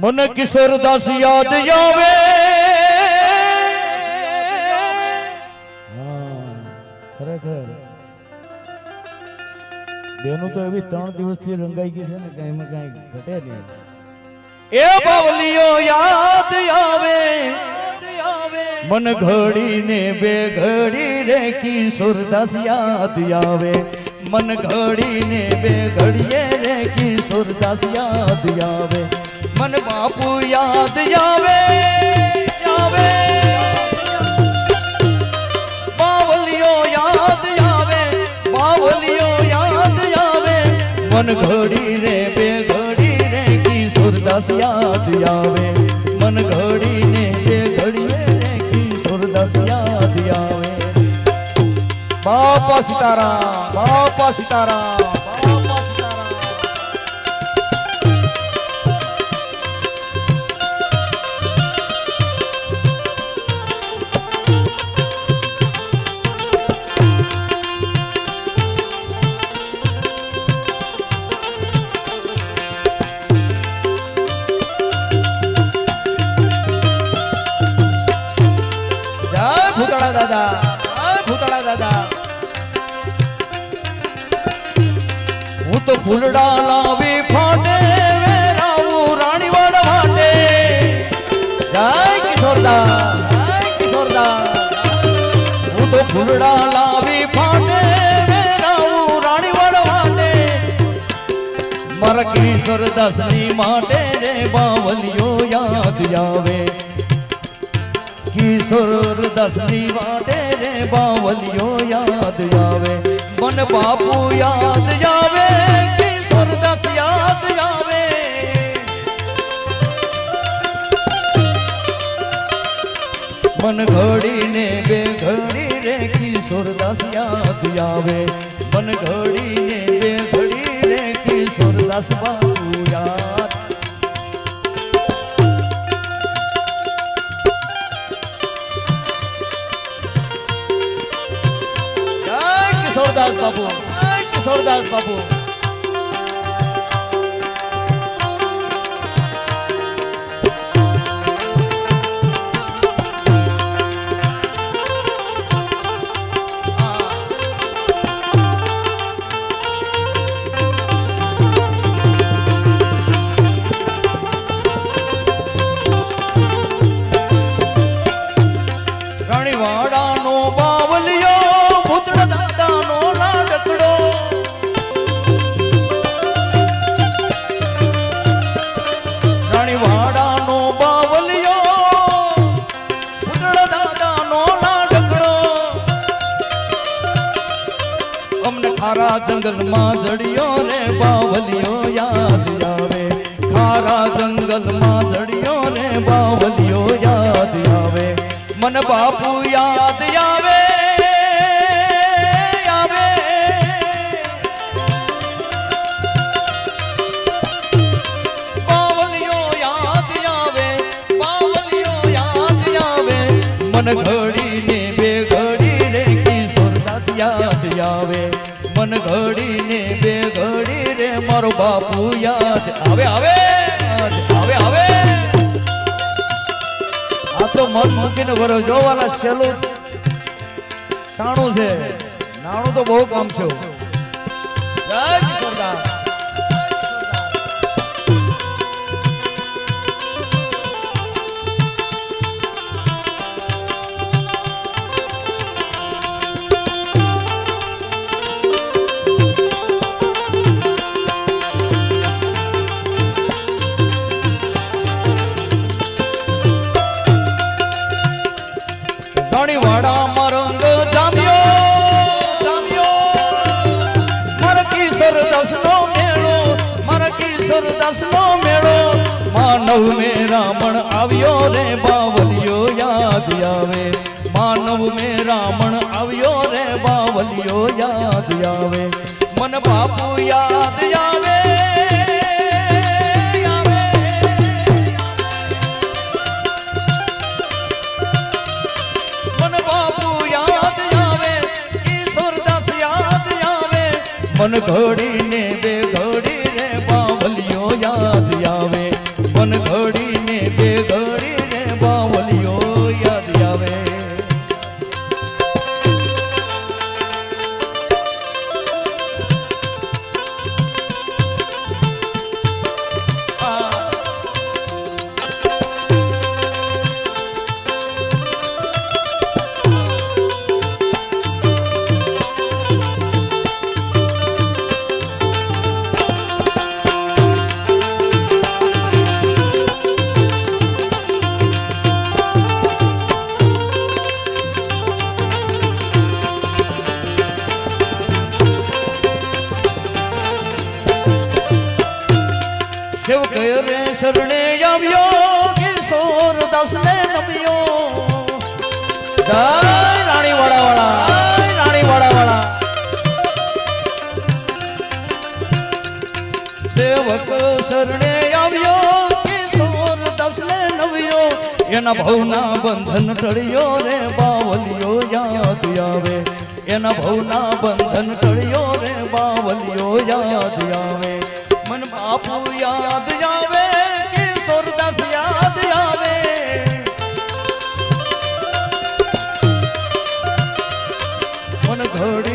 મન કિશોરદાસ યાદ આવે. હા, ખરેખર. બેનું તો એવી ત્રણ દિવસથી રંગાઈ ગઈ છે ને કઈ એમાં કઈ ઘટે નહીં. એ બાવલીઓ યાદ આવે. મન ઘડીને બે ઘડી રે કિશોરદાસ યાદ આવે. મન ઘડીને બે ઘડીએ રે કિશોરદાસ યાદ આવે. મન બાપુ યાદ આવે આવે. બાવલીઓ યાદ આવે, બાવલિયો યાદ આવે. મન ઘડી રે બે ઘડી રે કિશોરદાસ યાદ આવે. મન ઘડી ને બે ઘડી રે કિશોરદાસ યાદ આવે. બાપા સીતારામ બાપા સીતારામ. દાદા, ભૂતળા દાદા. હું તો ફૂલડા લાવી ફાટે, વેરાવું વાટે જય કિશોરદાસ જય ફૂલડા લાવી ફાટે, વેરાવું રાણીવાડ વાટે મારા કિશોરદાસની માટે રે બાવલિયો યાદ આવે. કિશોર દસની વાટે રે બાવલિયો યાદ આવે. મન બાપુ યાદ આવે, કિશોર દસ યાદ આવે. મન ઘડીને બે ઘડી રે કિશોર દસ યાદ આવે. મન ઘડીને બે ઘડી રે કિશોર દસ બાપુ યાદ જય કિશોરદાસ બાપુ ખારા જંગલમાં જડિયો રે બાવલિયો યાદ આવે. ખારા જંગલમાં જડિયો રે બાવલિયો યાદ આવે. મન બાપુ યાદ આવે આવે. બાવલિયો ઘડીને બે ઘડી રે કિશોરદાસ યાદ આવે. મન ઘડીને બે ઘડી રે, મારો બાપુ યાદ. આવે આવે આવે આવે. આ તો મન મૂકીને ભરો જોવાના છેલ્લું ટાણું છે. નાણું તો બહુ કામ છે. જય માનવ મે રામણ આવ્યો રે બાવલિયો, યાદ આવે. માનવ મે રામણ આવ્યો રે બાવલિયો, યાદ આવે. મન બાપુ યાદ આવે મન બાપુ યાદ આવે મન ઘડીને બે ઘડી આવ્યો કિશોર દસ ને નમ્યો. રાણી વાળા વાળા રાણી વાળા વાળા સેવક શરણે આવ્યો કિશોર દાસ ને નવ્યો એના ભવના બંધન ટળ્યો રે, બાવલિયો યાદ આવે. એના ભવના બંધન ટળ્યો રે, બાવલિયો યાદ ಹೊಡೆ